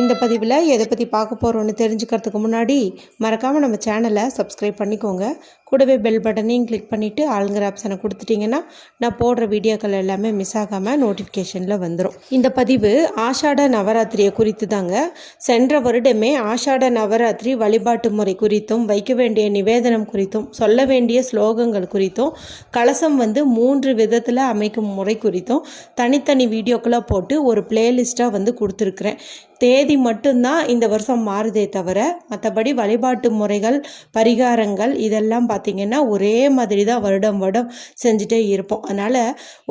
இந்த பதிவில் எதை பற்றி பார்க்க போகிறோன்னு தெரிஞ்சுக்கிறதுக்கு முன்னாடி மறக்காமல் நம்ம சேனலை சப்ஸ்கிரைப் பண்ணிக்கோங்க. கூடவே பெல் பட்டனையும் கிளிக் பண்ணிவிட்டு ஆளுங்கிற ஆப்ஷனை கொடுத்துட்டிங்கன்னா நான் போடுற வீடியோக்கள் எல்லாமே மிஸ் ஆகாமல் நோட்டிஃபிகேஷனில் வந்துடும் இந்த பதிவு ஆஷாட நவராத்திரியை குறித்து தாங்க சென்ற வருடமே ஆஷாட நவராத்திரி வழிபாட்டு முறை குறித்தும் வைக்க வேண்டிய நிவேதனம் குறித்தும் சொல்ல வேண்டிய ஸ்லோகங்கள் குறித்தும் கலசம் வந்து மூன்று விதத்தில் அமைக்கும் முறை குறித்தும் தனித்தனி வீடியோக்களாக போட்டு ஒரு பிளேலிஸ்ட்டாக வந்து கொடுத்துருக்குறேன். தேதி மட்டும்தான் இந்த வருஷம் மாறுதே தவிர மற்றபடி வழிபாட்டு முறைகள் பரிகாரங்கள் இதெல்லாம் பார்த்திங்கன்னா ஒரே மாதிரி தான் வருடம் வருடம் செஞ்சுட்டே இருப்போம். அதனால்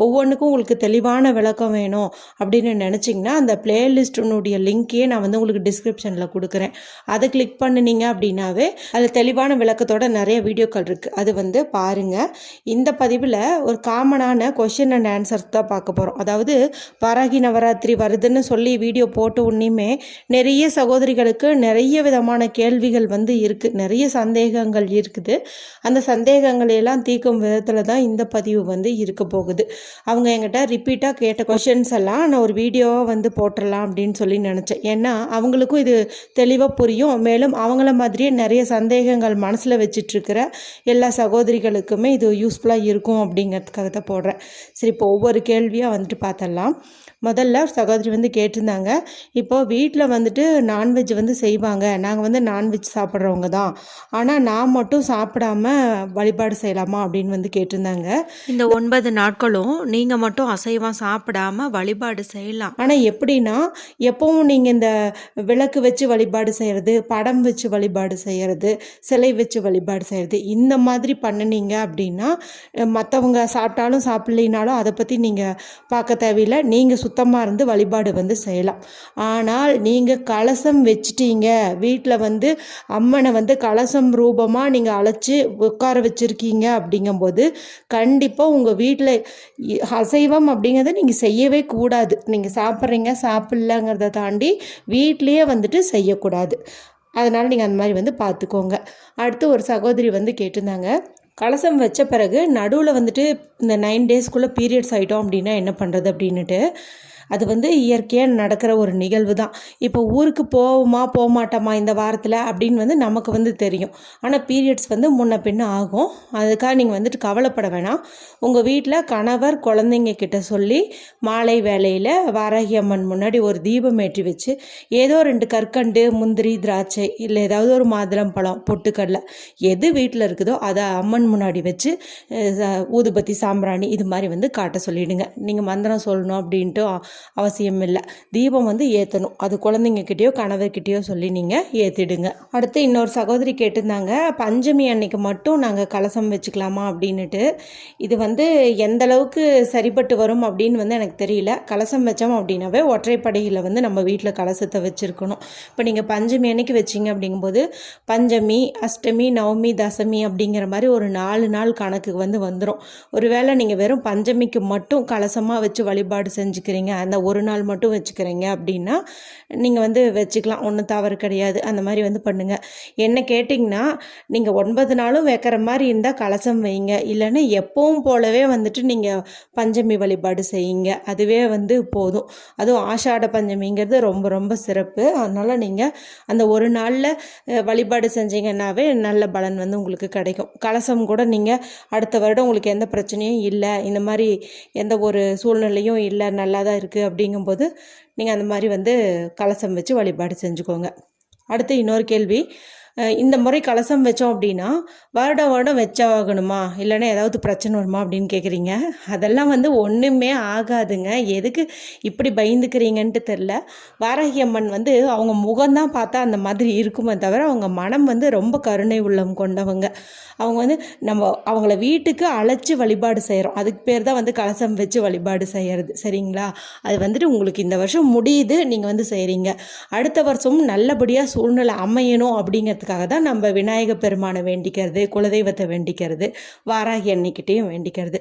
ஒவ்வொன்றுக்கும் உங்களுக்கு தெளிவான விளக்கம் வேணும் அப்படின்னு நினச்சிங்கன்னா அந்த பிளேலிஸ்டினுடைய லிங்க்கையே நான் வந்து உங்களுக்கு டிஸ்கிரிப்ஷனில் கொடுக்குறேன். அதை கிளிக் பண்ணினீங்க அப்படின்னாவே அதில் தெளிவான விளக்கத்தோட நிறைய வீடியோக்கள் இருக்குது அது வந்து பாருங்கள் இந்த பதிவில் ஒரு காமனான கொஷின் அண்ட் ஆன்சர்ஸ் தான் பார்க்க போகிறோம் அதாவது பராகி நவராத்திரி வருதுன்னு சொல்லி வீடியோ போட்ட உடனேயுமே நிறைய சகோதரிகளுக்கு நிறைய விதமான கேள்விகள் வந்து இருக்குது நிறைய சந்தேகங்கள் இருக்குது. அந்த சந்தேகங்களை எல்லாம் தீர்க்கும் விதத்தில் தான் இந்த பதிவு வந்து இருக்க போகுது. அவங்க என்கிட்ட ரிப்பீட்டாக கேட்ட கொஷின்ஸ் எல்லாம் நான் ஒரு வீடியோவாக வந்து போட்டுடலாம் அப்படின்னு சொல்லி நினச்சேன். ஏன்னா அவங்களுக்கும் இது தெளிவாக புரியும். மேலும் அவங்கள மாதிரியே நிறைய சந்தேகங்கள் மனசில் வச்சிட்ருக்கிற எல்லா சகோதரிகளுக்குமே இது யூஸ்ஃபுல்லாக இருக்கும் அப்படிங்கிறதுக்காக தான் போடுறேன். சரி இப்போ ஒவ்வொரு கேள்வியாக வந்துட்டு பார்த்துடலாம் முதல்ல சகோதரி வந்து கேட்டிருந்தாங்க இப்போ வீட்டில் வந்துட்டு நான்வெஜ் வந்து செய்வாங்க. நாங்கள் வந்து நான்வெஜ் சாப்பிட்றவங்க தான். ஆனால் நான் மட்டும் சாப்பிடாம வழிபாடு செய்யலாமா? அப்படின்னு வந்து கேட்டிருந்தாங்க. இந்த ஒன்பது நாட்களும் நீங்க மட்டும் அசைவம் சாப்பிடாம வழிபாடு செய்யலாம். ஆனால் எப்படின்னா எப்பவும் நீங்கள் இந்த விளக்கு வச்சு வழிபாடு செய்கிறது படம் வச்சு வழிபாடு செய்கிறது சிலை வச்சு வழிபாடு செய்கிறது இந்த மாதிரி பண்ணினீங்க அப்படின்னா மற்றவங்க சாப்பிட்டாலும் சாப்பிட்லினாலும் அதை பற்றி நீங்கள் பார்க்க தேவையில்லை. நீங்கள் சுத்தமாக இருந்து வழிபாடு வந்து செய்யலாம். ஆனால் நீங்கள் கலசம் வச்சிட்டீங்க. வீட்டில் வந்து அம்மனை வந்து கலசம் ரூபமாக நீங்கள் அழைச்சி உட்கார வச்சுருக்கீங்க அப்படிங்கும்போது கண்டிப்பாக உங்கள் வீட்டில் அசைவம் அப்படிங்கிறத நீங்கள் செய்யவே கூடாது. நீங்கள் சாப்பிட்றீங்க சாப்பிட்லங்கிறத தாண்டி வீட்லேயே வந்துட்டு செய்யக்கூடாது. அதனால் நீங்கள் அந்த மாதிரி வந்து பார்த்துக்கோங்க அடுத்து ஒரு சகோதரி வந்து கேட்டிருந்தாங்க கலசம் வச்ச பிறகு நடுவில் வந்துட்டு இந்த நைன் டேஸ்க்குள்ளே பீரியட்ஸ் ஆகிட்டோம் அப்படின்னா என்ன பண்ணுறது அப்படின்னுட்டு அது வந்து இயற்கையாக நடக்கிற ஒரு நிகழ்வு தான் இப்போ ஊருக்கு போவோமா போக மாட்டோமா இந்த வாரத்தில் அப்படின்னு வந்து நமக்கு வந்து தெரியும். ஆனால் பீரியட்ஸ் வந்து முன்ன பின்ன ஆகும். அதுக்காக நீங்கள் வந்துட்டு கவலைப்பட வேணாம். உங்கள் வீட்டில் கணவர் குழந்தைங்க கிட்ட சொல்லி மாலை வேலையில் வாராகி அம்மன் முன்னாடி ஒரு தீபம் ஏற்றி வச்சு ஏதோ ரெண்டு கற்கண்டு முந்திரி திராட்சை இல்லை ஏதாவது ஒரு மாதுளம் பழம் பொட்டுக்கடலை எது வீட்டில் இருக்குதோ அதை அம்மன் முன்னாடி வச்சு ஊதுபத்தி சாம்பிராணி இது மாதிரி வந்து காட்ட சொல்லிடுங்க. நீங்கள் மந்திரம் சொல்லணும் அப்படின்ட்டு அவசியம் இல்லை தீபம் வந்து ஏற்றணும் அது குழந்தைங்கக்கிட்டேயோ கணவர்கிட்டயோ சொல்லி நீங்கள் ஏற்றிடுங்க அடுத்து இன்னொரு சகோதரி கேட்டிருந்தாங்க பஞ்சமி அன்னைக்கு மட்டும் நாங்கள் கலசம் வச்சுக்கலாமா? அப்படின்னுட்டு. இது வந்து எந்த அளவுக்கு சரிப்பட்டு வரும் அப்படின்னு வந்து எனக்கு தெரியல. கலசம் வச்சோம் அப்படின்னாவே ஒற்றைப்படையில் வந்து நம்ம வீட்டில் கலசத்தை வச்சுருக்கணும். இப்போ நீங்கள் பஞ்சமி அன்னைக்கு வச்சிங்க அப்படிங்கும்போது பஞ்சமி அஷ்டமி நவமி தசமி அப்படிங்கிற மாதிரி ஒரு நாலு நாள் கணக்கு வந்து வந்துடும் ஒருவேளை நீங்கள் வெறும் பஞ்சமிக்கு மட்டும் கலசமாக வச்சு வழிபாடு செஞ்சுக்கிறீங்க அந்த ஒரு நாள் மட்டும் வச்சுக்கிறீங்க அப்படின்னா நீங்கள் வந்து வச்சுக்கலாம். ஒன்றும் தவறு கிடையாது. அந்த மாதிரி வந்து பண்ணுங்கள் என்ன கேட்டிங்கன்னா நீங்கள் ஒன்பது நாளும் வைக்கிற மாதிரி இருந்தால் கலசம் வைங்க. இல்லைன்னா எப்பவும் போலவே வந்துட்டு நீங்கள் பஞ்சமி வழிபாடு செய்யுங்க. அதுவே வந்து போதும். அதுவும் ஆஷாட பஞ்சமிங்கிறது ரொம்ப ரொம்ப சிறப்பு. அதனால் நீங்கள் அந்த ஒரு நாளில் வழிபாடு செஞ்சீங்கன்னாவே நல்ல பலன் வந்து உங்களுக்கு கிடைக்கும். கலசம் கூட நீங்கள் அடுத்த வருடம் உங்களுக்கு எந்த பிரச்சனையும் இல்லை. இந்த மாதிரி எந்த ஒரு சூழ்நிலையும் இல்லை. நல்லா தான் இருக்குது அப்படிங்கும்போது நீங்கள் அந்த மாதிரி வந்து கலசம் வச்சு வழிபாடு செஞ்சுக்கோங்க. அடுத்து இன்னொரு கேள்வி. இந்த முறை கலசம் வச்சோம் அப்படின்னா வருடம் வருடம் வச்சாகணுமா? இல்லைன்னா ஏதாவது பிரச்சனை வருமா அப்படின்னு கேட்குறீங்க அதெல்லாம் வந்து ஒன்றுமே ஆகாதுங்க. எதுக்கு இப்படி பயந்துக்கிறீங்கன்ட்டு தெரில வாரகியம்மன் வந்து அவங்க முகம்தான் பார்த்தா அந்த மாதிரி இருக்குமே தவிர அவங்க மனம் வந்து ரொம்ப கருணை உள்ளம் கொண்டவங்க. அவங்க வந்து நம்ம அவங்கள வீட்டுக்கு அழைச்சி வழிபாடு செய்கிறோம் அதுக்கு பேர் தான் வந்து கலசம் வச்சு வழிபாடு செய்கிறது சரிங்களா? அது வந்துட்டு உங்களுக்கு இந்த வருஷம் முடியுது நீங்கள் வந்து செய்கிறீங்க அடுத்த வருஷமும் நல்லபடியாக சூழ்நிலை அமையணும் அப்படிங்கிறதுக்காக தான் நம்ம விநாயக பெருமானை வேண்டிக்கிறது குலதெய்வத்தை வேண்டிக்கிறது வாராகி அன்னைக்கிட்டேயும் வேண்டிக்கிறது.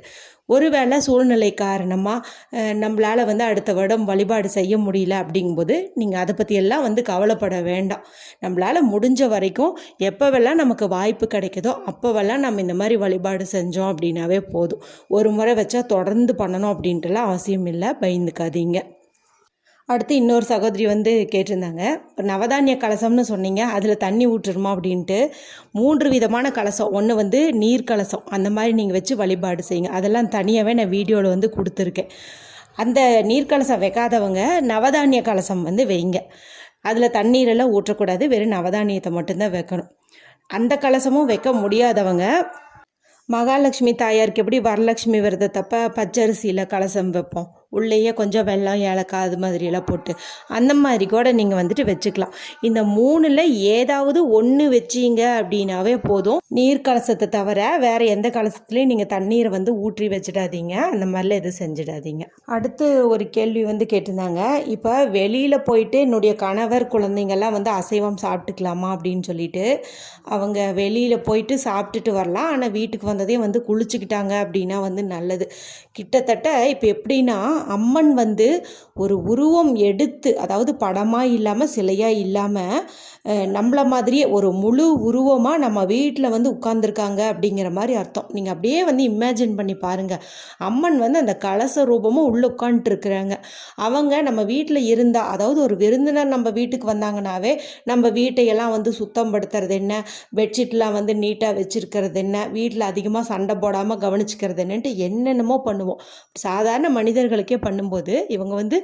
ஒருவேளை சூழ்நிலை காரணமாக நம்மளால் வந்து அடுத்த வருடம் வழிபாடு செய்ய முடியல அப்படிங்கும்போது நீங்கள் அதை பற்றியெல்லாம் வந்து கவலைப்பட வேண்டாம். நம்மளால் முடிஞ்ச வரைக்கும் எப்போவெல்லாம் நமக்கு வாய்ப்பு கிடைக்குதோ அப்போவெல்லாம் நம்ம இந்த மாதிரி வழிபாடு செஞ்சோம் அப்படின்னாவே போதும். ஒரு முறை வச்சா தொடர்ந்து பண்ணணும் அப்படின்ட்டுலாம் அவசியம் இல்லை. பயந்துக்காதீங்க. அடுத்து இன்னொரு சகோதரி வந்து கேட்டிருந்தாங்க. இப்போ நவதானிய கலசம்னு சொன்னீங்க அதில் தண்ணி ஊற்றுருமா அப்படின்ட்டு. மூன்று விதமான கலசம். ஒன்று வந்து நீர் கலசம். அந்த மாதிரி நீங்கள் வச்சு வழிபாடு செய்யுங்க. அதெல்லாம் தனியாகவே நான் வீடியோவில் வந்து கொடுத்துருக்கேன். அந்த நீர் கலசம் வைக்காதவங்க நவதானிய கலசம் வந்து வைங்க. அதில் தண்ணீரெல்லாம் ஊற்றக்கூடாது. வெறும் நவதானியத்தை மட்டும்தான் வைக்கணும். அந்த கலசமும் வைக்க முடியாதவங்க மகாலட்சுமி தாயாருக்கு எப்படி வரலட்சுமி விரதத்தப்ப பச்சரிசியில் கலசம் வைப்போம். உள்ளேயே கொஞ்சம் வெள்ளம் ஏலக்காய் அது மாதிரியெல்லாம் போட்டு அந்த மாதிரி கூட நீங்கள் வந்துட்டு வச்சுக்கலாம். இந்த மூணில் ஏதாவது ஒன்று வச்சீங்க அப்படின்னாவே போதும். நீர் கலசத்தை தவிர வேறு எந்த கலசத்துலேயும் நீங்கள் தண்ணீரை வந்து ஊற்றி வச்சிடாதீங்க. அந்த மாதிரிலாம் எதுவும் செஞ்சிடாதீங்க. அடுத்து ஒரு கேள்வி வந்து கேட்டிருந்தாங்க. இப்போ வெளியில் போயிட்டு என்னுடைய கணவர் குழந்தைங்கள்லாம் வந்து அசைவம் சாப்பிட்டுக்கலாமா அப்படின்னு சொல்லிட்டு அவங்க வெளியில் போயிட்டு சாப்பிட்டுட்டு வரலாம். ஆனால் வீட்டுக்கு வந்ததே வந்து குளிச்சுக்கிட்டாங்க அப்படின்னா வந்து நல்லது. கிட்டத்தட்ட இப்போ எப்படின்னா அம்மன் வந்து ஒரு உருவம் எடுத்து அதாவது படமாக இல்லாமல் சிலையாக இல்லாமல் நம்மள மாதிரியே ஒரு முழு உருவமாக நம்ம வீட்டில் வந்து உட்காந்துருக்காங்க அப்படிங்கிற மாதிரி அர்த்தம். நீங்கள் அப்படியே வந்து இமேஜின் பண்ணி பாருங்கள் அம்மன் வந்து அந்த கலச ரூபமும் உள்ளே உட்காந்துட்டுருக்குறாங்க அவங்க நம்ம வீட்டில் இருந்தால் அதாவது ஒரு விருந்தினர் நம்ம வீட்டுக்கு வந்தாங்கனாவே நம்ம வீட்டையெல்லாம் வந்து சுத்தம் படுத்துறது என்ன? பெட்ஷீட்லாம் வந்து நீட்டாக வச்சுருக்கிறது என்ன? வீட்டில் அதிகமாக சண்டை போடாமல் கவனிச்சுக்கிறது என்னன்ட்டு என்னென்னமோ பண்ணுவோம். சாதாரண மனிதர்களுக்கே பண்ணும்போது இவங்க வந்து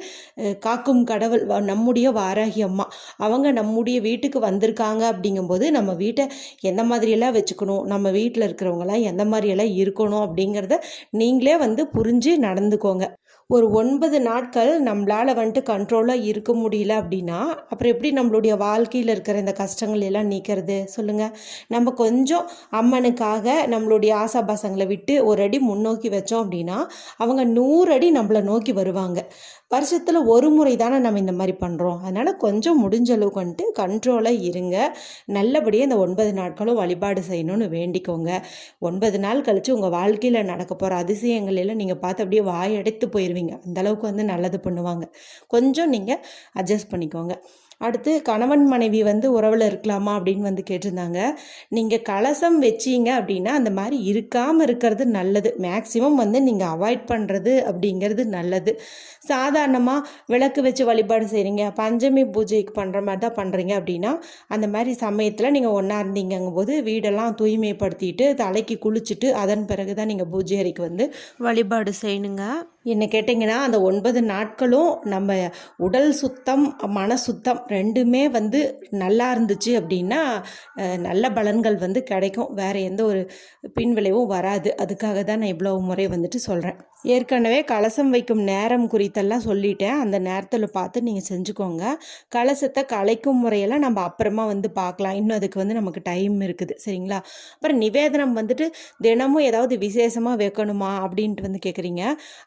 காக்கும் கடவுள் வ- நம்முடைய வாராகி அம்மா. அவங்க நம்முடைய வீட்டுக்கு வந்திருக்காங்க அப்படிங்கும்போது நம்ம வீட்டை எந்த மாதிரியெல்லாம் வச்சுக்கணும்? நம்ம வீட்டில் இருக்கிறவங்களாம் எந்த மாதிரியெல்லாம் இருக்கணும் அப்படிங்கிறத நீங்களே வந்து புரிஞ்சு நடந்துக்கோங்க. ஒரு ஒன்பது நாட்கள் நம்மளால் வந்துட்டு கண்ட்ரோலாக இருக்க முடியல அப்படின்னா அப்புறம் எப்படி நம்மளுடைய வாழ்க்கையில் இருக்கிற இந்த கஷ்டங்கள் எல்லாம் நீக்கிறது? சொல்லுங்கள் நம்ம கொஞ்சம் அம்மனுக்காக நம்மளுடைய ஆசாபாசங்களை விட்டு ஒரு அடி முன்னோக்கி வச்சோம் அப்படின்னா அவங்க நூறு அடி நம்மளை நோக்கி வருவாங்க. வருஷத்தில் ஒரு முறை தானே நம்ம இந்த மாதிரி பண்ணுறோம் அதனால் கொஞ்சம் முடிஞ்ச அளவுக்கு வந்துட்டு கண்ட்ரோலாக இருங்க. நல்லபடியாக இந்த ஒன்பது நாட்களும் வழிபாடு செய்யணும்னு வேண்டிக்கோங்க. ஒன்பது நாள் கழித்து உங்கள் வாழ்க்கையில் நடக்க போகிற அதிசயங்களெல்லாம் நீங்கள் பார்த்து அப்படியே வாயடைத்து போயிடுவீங்க அந்த அளவுக்கு வந்து நல்லது பண்ணுவாங்க. கொஞ்சம் நீங்கள் அட்ஜஸ்ட் பண்ணிக்கோங்க. அடுத்து கணவன் மனைவி வந்து உறவில் இருக்கலாமா அப்படின்னு வந்து கேட்டிருந்தாங்க. நீங்கள் கலசம் வச்சீங்க அப்படின்னா அந்த மாதிரி இருக்காமல் இருக்கிறது நல்லது. மேக்சிமம் வந்து நீங்கள் அவாய்ட் பண்ணுறது அப்படிங்கிறது நல்லது. சாதாரணமாக விளக்கு வச்சு வழிபாடு செய்கிறீங்க பஞ்சமி பூஜைக்கு பண்ணுற மாதிரி தான் பண்ணுறீங்க அப்படின்னா அந்த மாதிரி சமயத்தில் நீங்கள் ஒன்றா இருந்தீங்கும் போது வீடெல்லாம் தூய்மைப்படுத்திட்டு தலைக்கு குளிச்சுட்டு அதன் பிறகு தான் நீங்கள் பூஜை அறைக்கு வந்து வழிபாடு செய்யணுங்க. என்ன கேட்டிங்கன்னா அந்த ஒன்பது நாட்களும் நம்ம உடல் சுத்தம் மன சுத்தம் ரெண்டுமே வந்து நல்லா இருந்துச்சு அப்படின்னா நல்ல பலன்கள் வந்து கிடைக்கும். வேறு எந்த ஒரு பின்விளைவும் வராது. அதுக்காக தான் நான் இவ்வளோ முறை வந்துட்டு சொல்கிறேன் ஏற்கனவே கலசம் வைக்கும் நேரம் குறித்தெல்லாம் சொல்லிட்டேன். அந்த நேரத்தில் பார்த்து நீங்கள் செஞ்சுக்கோங்க. கலசத்தை கலைக்கும் முறையெல்லாம் நம்ம அப்புறமா வந்து பார்க்கலாம். இன்னும் அதுக்கு வந்து நமக்கு டைம் இருக்குது. சரிங்களா? அப்புறம் நிவேதனம் வந்துட்டு தினமும் ஏதாவது விசேஷமாக வைக்கணுமா அப்படின்ட்டு வந்து கேட்குறீங்க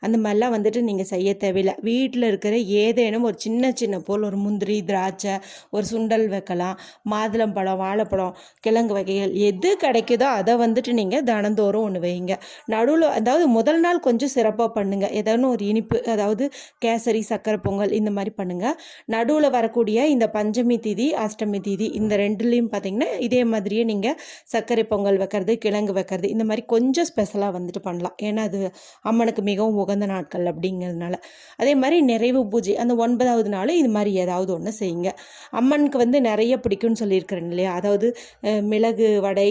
அந்த மாதிரிலாம் வந்துட்டு நீங்கள் செய்ய தேவையில்லை. வீட்டில் இருக்கிற ஏதேனும் ஒரு சின்ன சின்ன போல் ஒரு முந்திரி திராட்சை ஒரு சுண்டல் வைக்கலாம். மாதுளம்பழம் வாழைப்பழம் கிழங்கு வகைகள் எது கிடைக்குதோ அதை வந்துட்டு நீங்கள் தினந்தோறும் ஒன்று வைங்க. நடுவில் அதாவது முதல் நாள் கொஞ்சம் சிறப்பாக பண்ணுங்கள் ஏதாவது ஒரு இனிப்பு அதாவது கேசரி சக்கரை பொங்கல் இந்த மாதிரி பண்ணுங்கள் நடுவில் வரக்கூடிய இந்த பஞ்சமி திதி அஷ்டமி திதி இந்த ரெண்டுலேயும் பார்த்தீங்கன்னா இதே மாதிரியே நீங்கள் சர்க்கரை பொங்கல் வைக்கிறது கிழங்கு வைக்கிறது இந்த மாதிரி கொஞ்சம் ஸ்பெஷலாக வந்துட்டு பண்ணலாம். ஏன்னா அது அம்மனுக்கு மிகவும் உகந்த நாட்கள் அப்படிங்கிறதுனால. அதே மாதிரி நிறைவு பூஜை அந்த ஒன்பதாவது நாள் இது மாதிரி ஏதாவது ஒன்று செய்யுங்க. அம்மனுக்கு வந்து நிறைய பிடிக்கும்னு சொல்லியிருக்கிறேன் இல்லையா? அதாவது மிளகு வடை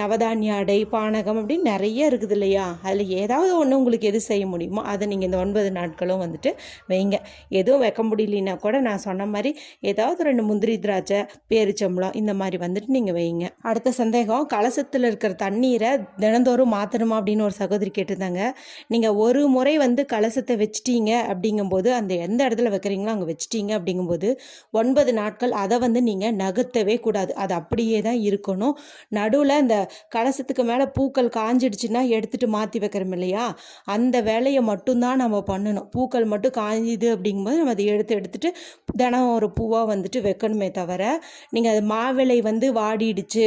நவதானிய அடை பானகம் அப்படின்னு நிறைய இருக்குது இல்லையா? அதில் ஏதாவது ஒன்று உங்களுக்கு எது செய்ய முடியுமோ அதை நீங்கள் இந்த ஒன்பது நாட்களும் வந்துட்டு வைங்க. எதுவும் வைக்க முடியலன்னா கூட நான் சொன்ன மாதிரி ஏதாவது ரெண்டு முந்திரி திராட்சை பேரிச்சம்பளம் இந்த மாதிரி வந்துட்டு நீங்கள் வைங்க. அடுத்த சந்தேகம் கலசத்தில் இருக்கிற தண்ணீரை தினந்தோறும் மாற்றணுமா அப்படின்னு ஒரு சகோதரி கேட்டிருந்தாங்க. நீங்கள் ஒரு முறை வந்து கலசத்தை வச்சிட்டீங்க அப்படிங்கும்போது அந்த எந்த இடத்துல வைக்கிறீங்களோ அங்கே வச்சிட்டீங்க அப்படிங்கும்போது ஒன்பது நாட்கள் அதை வந்து நீங்கள் நகர்த்தவே கூடாது. அது அப்படியே தான் இருக்கணும். நடுவில் அந்த கலசத்துக்கு மேலே பூக்கள் காஞ்சிடுச்சுன்னா எடுத்துகிட்டு மாற்றி வைக்கிறோம் இல்லையா? அந்த வேலையை மட்டும்தான் நம்ம பண்ணணும். பூக்கள் மட்டும் காஞ்சிது அப்படிங்கும்போது நம்ம அதை எடுத்து எடுத்துட்டு தினம் ஒரு பூவாக வந்துட்டு வைக்கணுமே தவிர நீங்கள் அது மாவிளை வந்து வாடிடுச்சு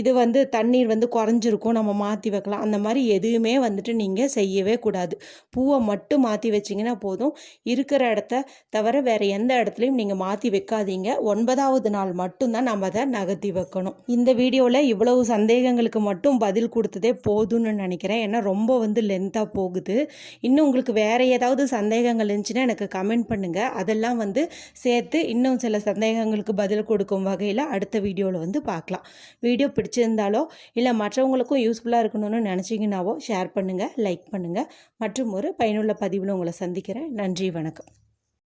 இது வந்து தண்ணீர் வந்து குறைஞ்சிருக்கும் நம்ம மாற்றி வைக்கலாம். அந்த மாதிரி எதுவுமே வந்துட்டு நீங்கள் செய்யவே கூடாது. பூவை மட்டும் மாற்றி வச்சிங்கன்னா போதும். இருக்கிற இடத்த தவிர வேறு எந்த இடத்துலையும் நீங்கள் மாற்றி வைக்காதீங்க. ஒன்பதாவது நாள் மட்டும்தான் நம்ம அதை நகர்த்தி வைக்கணும். இந்த வீடியோவில் இவ்வளவு சந்தேகங்களுக்கு மட்டும் பதில் கொடுத்ததே போதும்னு நினைக்கிறேன். ஏன்னா ரொம்ப வந்து லென்த்தாக போகும் போகுது. இன்னும் உங்களுக்கு வேறு ஏதாவது சந்தேகங்கள் இருந்துச்சுன்னா எனக்கு கமெண்ட் பண்ணுங்கள் அதெல்லாம் வந்து சேர்த்து இன்னும் சில சந்தேகங்களுக்கு பதில் கொடுக்கும் வகையில் அடுத்த வீடியோவில் வந்து பார்க்கலாம். வீடியோ பிடிச்சிருந்தாலோ இல்லை மற்றவங்களுக்கும் யூஸ்ஃபுல்லாக இருக்கணும்னு நினச்சிங்கனாவோ ஷேர் பண்ணுங்கள் லைக் பண்ணுங்கள் மற்றும் ஒரு பயனுள்ள பதிவில் உங்களை சந்திக்கிறேன். நன்றி வணக்கம்.